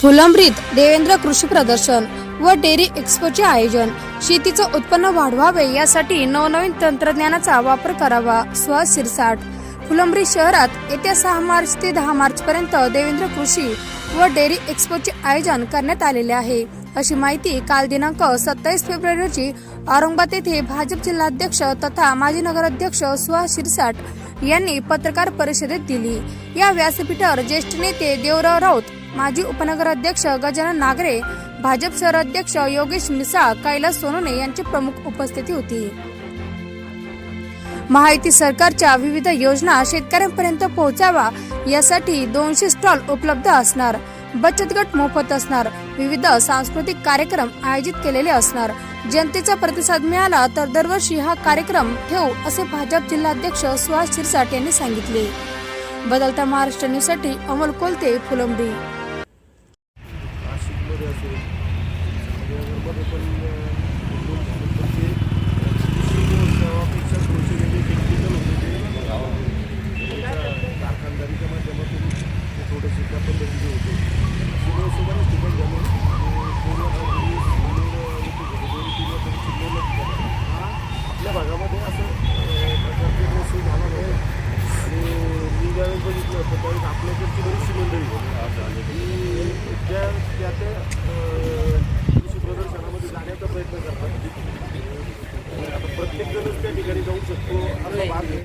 फुलंब्रीत देवेंद्र कृषी प्रदर्शन व डेअरी एक्स्पोचे आयोजन. शेतीचं उत्पन्न वाढवावे यासाठी नवनवीन तंत्रज्ञानाचा वापर करावा स्वशिरसाट फुलंब्री शहरात येत्या सहा मार्च ते दहा मार्च पर्यंत देवेंद्र कृषी व डेअरी एक्स्पोचे आयोजन करण्यात आलेले आहे. अशी माहिती काल दिनांक सत्तावीस फेब्रुवारी रोजी औरंगाबाद येथे भाजप जिल्हाध्यक्ष तथा माजी नगराध्यक्ष सुहास शिरसाट यांनी पत्रकार परिषदेत दिली. या व्यासपीठावर ज्येष्ठ नेते देवराव राऊत माजी उपनगराध्यक्ष गजानन नागरे भाजप शहराध्यक्ष योगेश मिसाळ कैलास सोनोने यांची प्रमुख उपस्थिती होती. महायुती सरकारच्या विविध योजना शेतकऱ्यांपर्यंत पोहोचावा यासाठी दोनशे स्टॉल उपलब्ध असणार. बचत गट मोफत असणार. विविध सांस्कृतिक कार्यक्रम आयोजित केलेले असणार. जनतेचा प्रतिसाद मिळाला तर दरवर्षी हा कार्यक्रम ठेवू असे भाजप जिल्हाध्यक्ष सुहास शिरसाट यांनी सांगितले. बदलता महाराष्ट्र न्यूजसाठी अमोल कोलते फुलंबरी. नाशिकमध्ये असेल मुताबिक आपल्याकडची बरीचशी मंडळी ही त्या त्या त्या कृषी प्रदर्शनामध्ये जाण्याचा प्रयत्न करतात. प्रत्येकजणच त्या ठिकाणी जाऊ शकतो. आणि